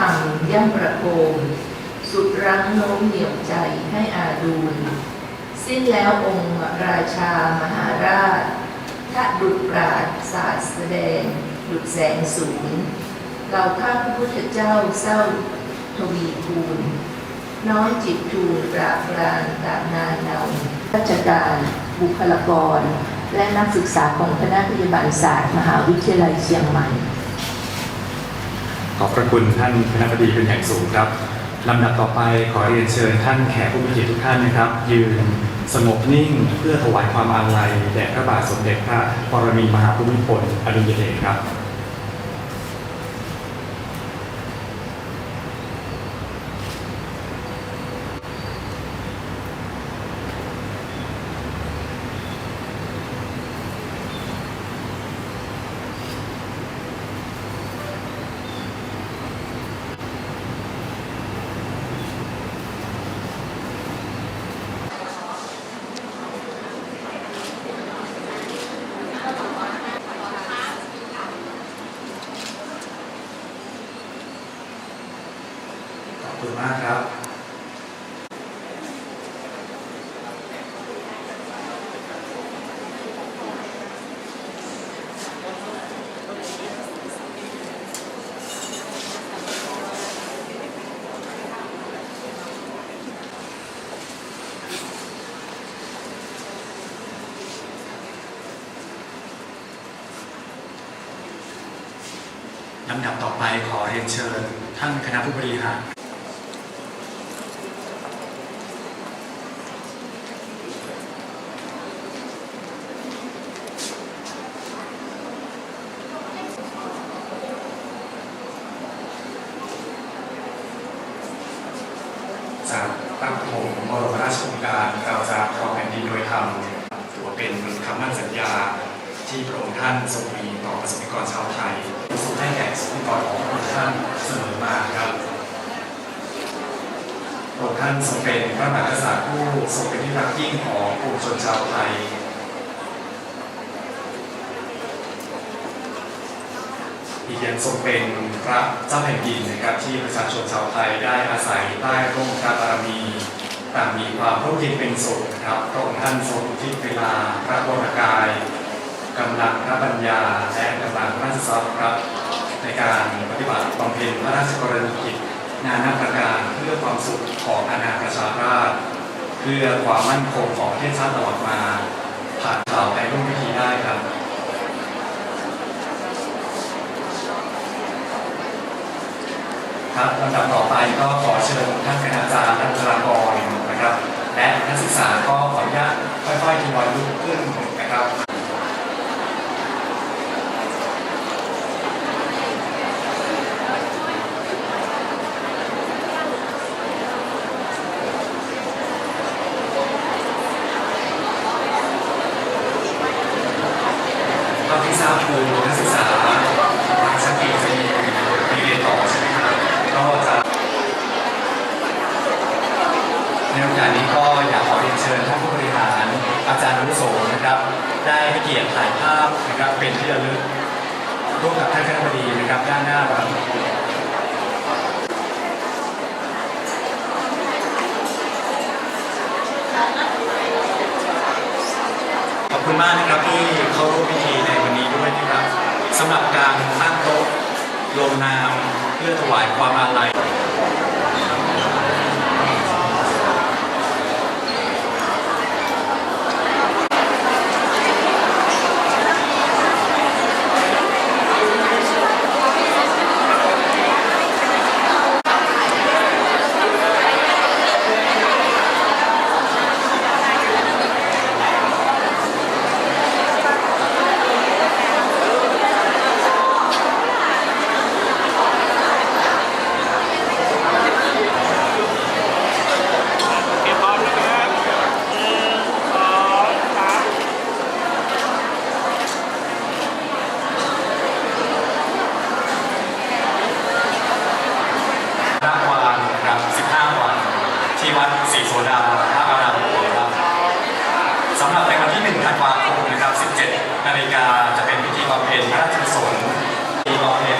พิธรรมย่ำประโคม สุดรั้งโน้มเหนี่ยวใจให้อาดูล สิ้นแล้วองค์ราชามหาราชถ้าดุดปราดศาสแสดง ดุดแสงสูงเราข้าพระพุทธเจ้าเศร้าทวีคูณ น้อยจิตทูลกราบรานตามนานเนาราชการบุคลากร และนักศึกษาของคณะพยาบาลศาสตร์ มหาวิทยาลัยเชียงใหม่ ขอบพระคุณท่านคณะบดีเป็นอย่างสูงครับลำดับต่อไปขอเรียนเชิญท่านแขกผู้มีเกียรติทุกท่านนะครับ ยืนสงบนิ่งเพื่อถวายความอาลัยแด่พระบาทสมเด็จพระปรมินทรมหาภูมิพลอดุลยเดชครับ คุณมากครับ ลำดับต่อไปขอเรียนเชิญ ท่านคณะผู้บริหาร จากตั้งโถงบรมราชโอง การเราจะครองแผ่นดินโดยธรรมถือว่าเป็นคำมั่นสัญญาที่พระองค์ท่านทรงมีต่อประสบกรชาวไทยทรงให้แก่ประสบนิกรของพระองค์ท่านเสมอมาครับพระองค์ท่านทรงเป็นพระมหากษัตริย์ผู้ทรงเป็นที่รักยิ่งของปวงชนชาวไทยอีกอย่างทรงเป็นพระเจ้าแผ่นดินนะครับที่ประชาชนชาวไทยได้อาศัยใต้ร่มพระบารมี ต่างมีความร่มเย็นเป็นสุขนะครับพระองค์ท่านทรงทิศเวลาพระวรกายกำลังพระปัญญาและกำลังราชทรัพย์ครับ ในการปฏิบัติบำเพ็ญพระราชกรณียกิจนานาประการเพื่อความสุขของอาณาประชาราษฎร์เพื่อความมั่นคงของประเทศชาติตลอดมา ผ่านข่าวในร่วมพิธีได้ครับครับลำดับต่อไปก็ขอเชิญท่านคณาจารย์ท่านธารากร นะครับ และนักศึกษาก็ขออนุญาตค่อยๆทยอยลุกขึ้นนะครับเท่าที่ทราบคือนักศึกษาทางชั้นเอกจะมีมีเรียนต่อใช่ไหมครับก็จะใน โอกาสนี้ก็อยากขอเรียนเชิญท่านผู้บริหารอาจารย์อาวุโสนะครับ ได้ให้เกียรติถ่ายภาพนะครับเป็นที่ระลึกร่วมกับท่านคณะบดีนะครับด้านหน้าครับขอบคุณมากนะครับที่เข้าร่วมพิธีในวันนี้ด้วยนะครับสำหรับการตั้งโต๊ะลงนามเพื่อถวายความอาลัย เก็บพร้อมนะครับหนึ่งสองสาม หน้าวานนะครับ 15 วัน สีโซดศรีโสดากระดาษหลวงครับสำหรับในวันที่1ธันวาคมนะครับ 17 นาฬิกาจะเป็นพิธีบำเพ็ญพระราชกุศลพิธีบำเพ็ญ